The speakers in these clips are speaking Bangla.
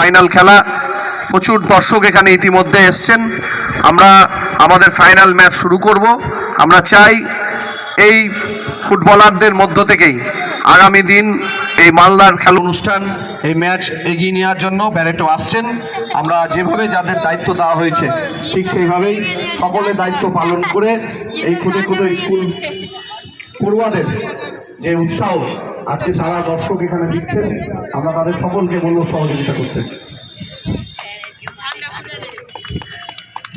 ফাইনাল খেলা। প্রচুর দর্শক এখানে ইতিমধ্যে এসছেন। আমরা আমাদের ফাইনাল ম্যাচ শুরু করব। আমরা চাই এই ফুটবলারদের মধ্য থেকেই আগামী দিন এই মালদার খেলা অনুষ্ঠান, এই ম্যাচ এগিয়ে নেওয়ার জন্য ব্যারেটো আসছেন। আমরা যেভাবে যাদের দায়িত্ব দেওয়া হয়েছে, ঠিক সেইভাবেই সকলে দায়িত্ব পালন করে এই খুদে খুদে স্কুল পড়ুয়াদের যে উৎসাহ আজকে সারা দর্শক এখানে দিচ্ছেন। আমরা তাদের সকলকে বলব সহযোগিতা করতে।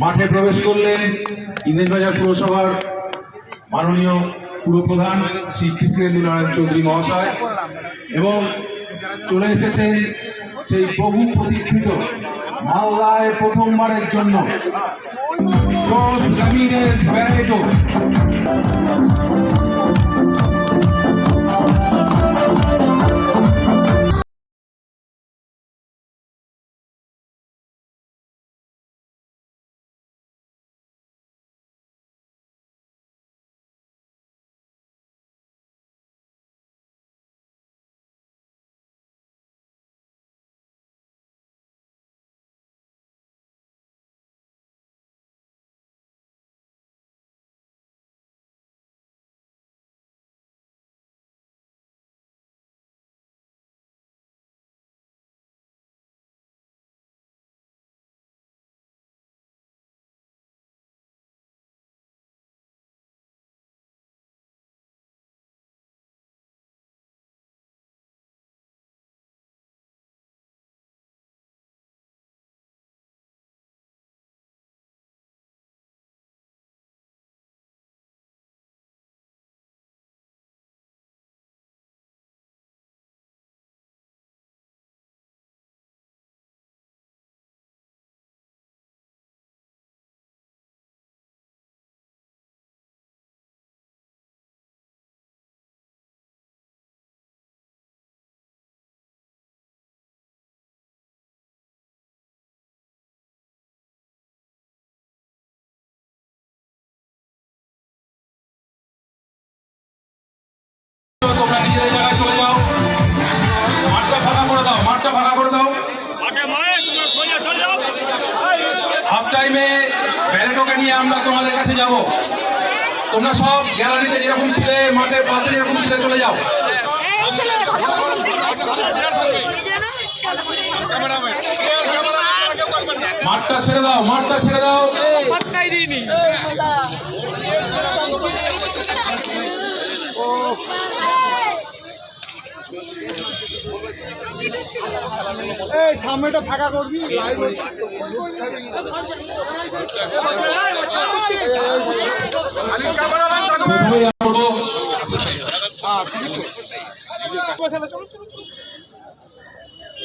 মাঠে প্রবেশ করলেন ইন্দ্রবাজার পুরসভার মাননীয় পুরপ্রধান শ্রী কৃষ্ণেন্দু নারায়ণ চৌধুরী মহাশয় এবং চলে এসেছেন সেই বহু প্রতীক্ষিত মালদায় প্রথমবারের জন্য। ব্যারেটো হাফ টাইমে ব্যারেটোকে নিয়ে আমরা তোমাদের কাছে যাব। তোমরা সব গ্যালারিতে যেরকম ছিলে মাঠের পাশে যেরকম ছিলে চলে যাও। মাঠটা ছেড়ে দাও মাঠটা ছেড়ে দাও। এই, সামনেটা ফাঁকা করবি।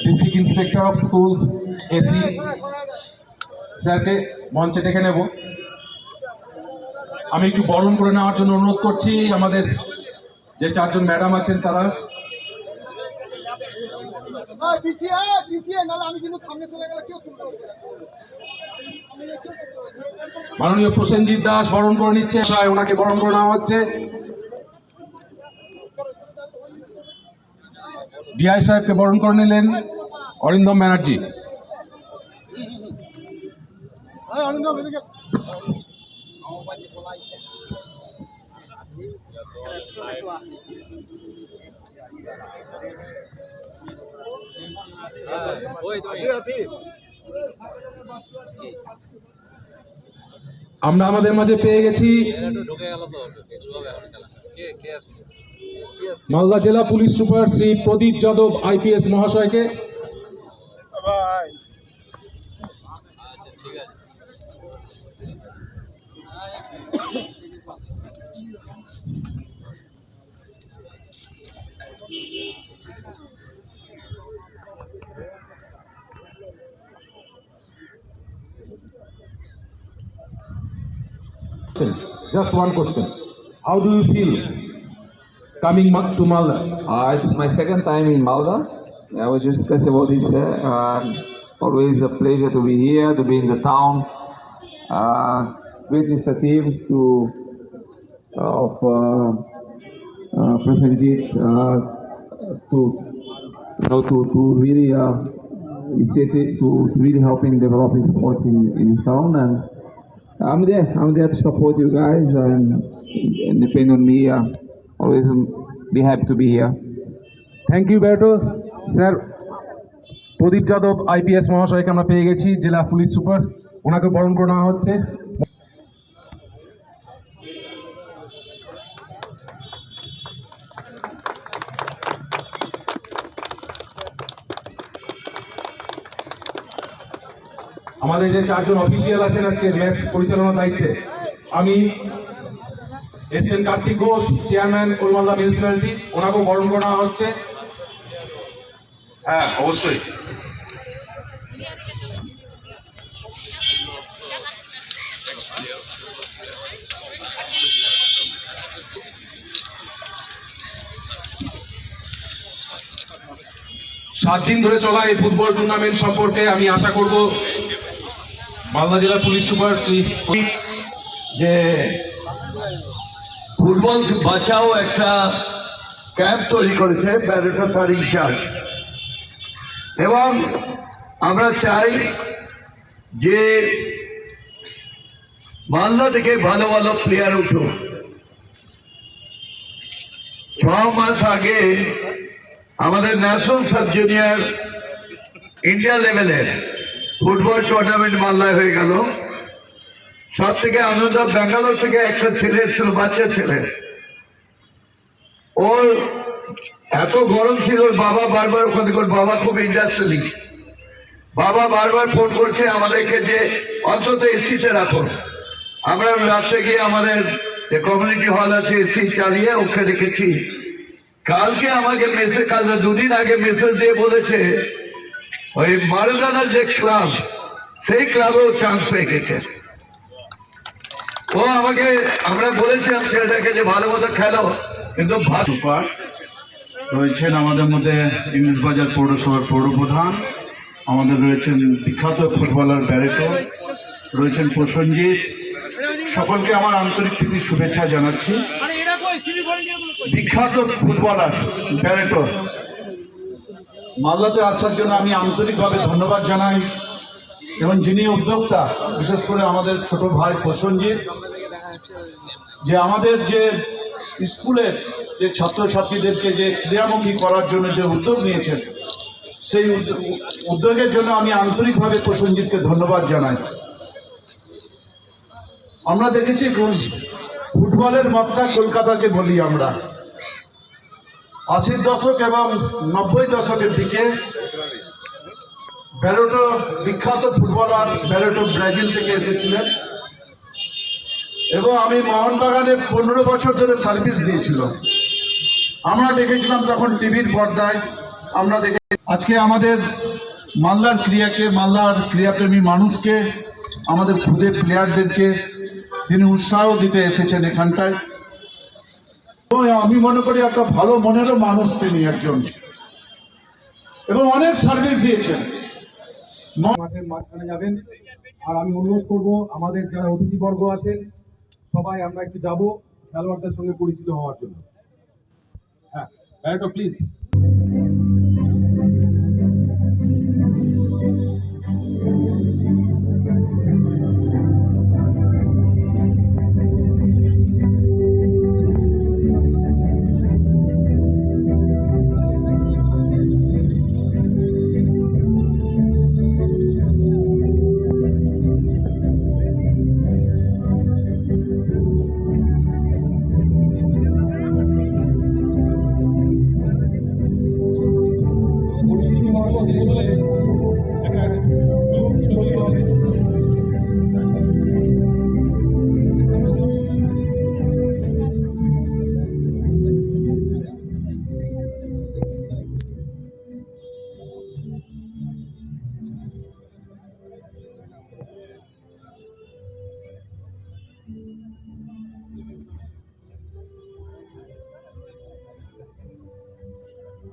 District inspector of schools A C স্যারকে মঞ্চে ডেকে নেব। আমি একটু বরণ করে নেওয়ার জন্য অনুরোধ করছি। আমাদের যে চারজন ম্যাডাম আছেন তারা পিছিয়ে আয়, পিছিয়ে নাহলে আমি কিন্তু সামনে চলে গেলে কেউ তুলতে পারবে মাননীয় প্রসেনজিৎ দাস বরণ করে নিচ্ছে ওনাকে বরণ করে নেওয়া হচ্ছে। ডিআই সাহেবকে বরণ করে নিলেন অরিন্দম ব্যানার্জি। অরিন্দম। আমরা আমাদের মাঝে পেয়ে গেছি মালদা জেলা police super Shri Pradip Yadav IPS মহাশয়কে। Just one question. How do you feel coming back to Malda? Uh, it's my second time in Malda. I was just discuss about this. Uh, always a pleasure to be here, to be in the town. Uh, great initiatives to uh, of uh, uh, uh, to you to to really uh, initiative to really helping developing sports in, in this town. And I'm there. I'm there to support you guys. And, depend on me. Uh, always be happy to be here. Thank you ব্যাটো sir Pradip Yadav IPS মহাশয়কে আমরা পেয়ে গেছি জেলা পুলিশ সুপার ওনাকে বরণ করে নেওয়া হচ্ছে আমাদের যে চারজন অফিসিয়াল আছেন আজকে ম্যাচ পরিচালনার দায়িত্বে, আমি S N Kartik Ghosh chairman কলমালদা municipality ওনাকেও বরণ করে হচ্ছে। হ্যাঁ অবশ্যই। সাত দিন ধরে চলা এই ফুটবল টুর্নামেন্ট সম্পর্কে আমি আশা করব মালদা জেলা পুলিশ সুপার শ্রী যে ফুটবল বাঁচাও একটা ক্যাম্প তৈরি করেছে ব্যারেটো তার ইনচার্জ। এবং আমরা চাই যে মালদা থেকে ভালো ভালো প্লেয়ার উঠুক। ছ মাস আগে আমাদের ন্যাশনাল সাব জুনিয়র ইন্ডিয়া লেভেলের ফুটবল টুর্নামেন্ট মাল্লায় হয়ে গেল। সব থেকে আনন্দ, ব্যাঙ্গালোর থেকে একটা ছেলে এসেছিল, বাচ্চা ছেলে। ওর এত গরম ছিল, ওর বাবা বারবার ওখানে, ওর বাবা খুব ইন্ডাস্ট্রিয়ালিস্ট বাবা বারবার ফোন করছে আমাদেরকে যে, অন্তত এসিতে রাখো আমরা রাত্রে গিয়ে আমাদের যে কমিউনিটি হল আছে এসি চালিয়ে ওকে রেখেছি কালকে আমাকে মেসেজ কাল দুদিন আগে মেসেজ দিয়ে বলেছে ওই মারুদানার যে ক্লাব সেই ক্লাবেও চান্স পেয়ে গেছে। ও আমাকে আমরা বলেছিলাম ছেলেটাকে যে ভালো মতো খেলো কিন্তু ভালো রয়েছেন আমাদের মধ্যে ইংলিশ বাজার পৌরসভার পৌরপ্রধান আমাদের রয়েছেন বিখ্যাত ফুটবলার ব্যারেটো রয়েছেন প্রসঞ্জিৎ সকলকে আমার আন্তরিক প্রীতি শুভেচ্ছা জানাচ্ছি। বিখ্যাত ফুটবলার ব্যারেটো মালদাতে আসার জন্য আমি আন্তরিকভাবে ধন্যবাদ জানাই। এবং যিনি উদ্যোক্তা, বিশেষ করে আমাদের ছোট ভাই প্রসঞ্জিৎ যে আমাদের যে স্কুলের যে ছাত্রছাত্রীদেরকে যে ক্রীড়ামুখী করার জন্য যে উদ্যোগ নিয়েছেন, সেই উদ্যোগের জন্য আমি আন্তরিকভাবে প্রসঞ্জিৎকে ধন্যবাদ জানাই। আমরা দেখেছি ফুটবলের মক্কা কলকাতাকে বলি আমরা। আশির দশক এবং নব্বই দশকের দিকে ব্যারোটো বিখ্যাত ফুটবলার ব্যারোটো ব্রাজিল থেকে এসেছিলেন এবং আমি মোহনবাগানে পনেরো বছর ধরে সার্ভিস দিয়েছিল। আমরা দেখেছিলাম তখন টিভির পর্দায়, আমরা দেখে আজকে আমাদের মালদার ক্রিয়াকে, মালদার ক্রিয়াপ্রেমী মানুষকে, আমাদের খুদে প্লেয়ারদেরকে তিনি উৎসাহ দিতে এসেছেন এখানটায়। আমি মনে করি একটা ভালো মনেরও মানুষ তিনি একজন। এবং অনেক সার্ভিস দিয়েছেন। মাঠের মাঝখানে যাবেন। আর আমি অনুরোধ করব, আমাদের যারা অতিথিবর্গ আছেন, সবাই আমরা একটু যাব, খেলোয়াড়দের সঙ্গে পরিচিত হওয়ার জন্য। হ্যাঁ প্লিজ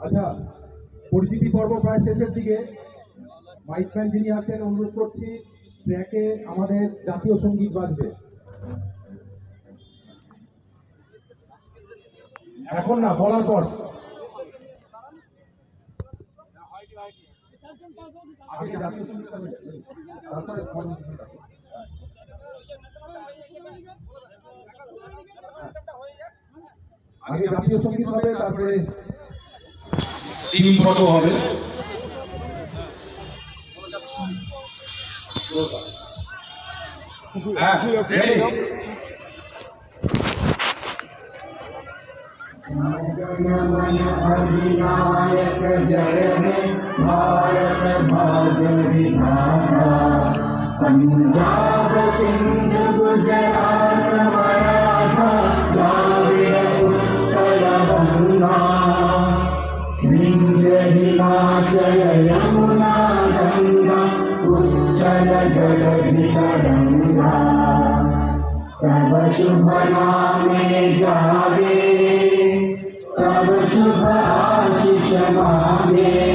আচ্ছা পরিচিতি পর্ব প্রায় শেষের দিকে। মাইক ম্যান যিনি আছেন, অনুরোধ করছি, ট্র্যাকে আমাদের জাতীয় সংগীত বাজবে। এখন না, বলার পর। আগে জাতীয় সংগীত হবে, তারপরে টিম ফটো হবে হ্যাঁ ready? अधिनायक जय हे भारत भाग्य विधाता पंजाब सिंध गुजरात जय यमुना गङ्गा उच्चल जलधितरङ्गा तव शुभ नामे जागे तव शुभ आशिष मागे।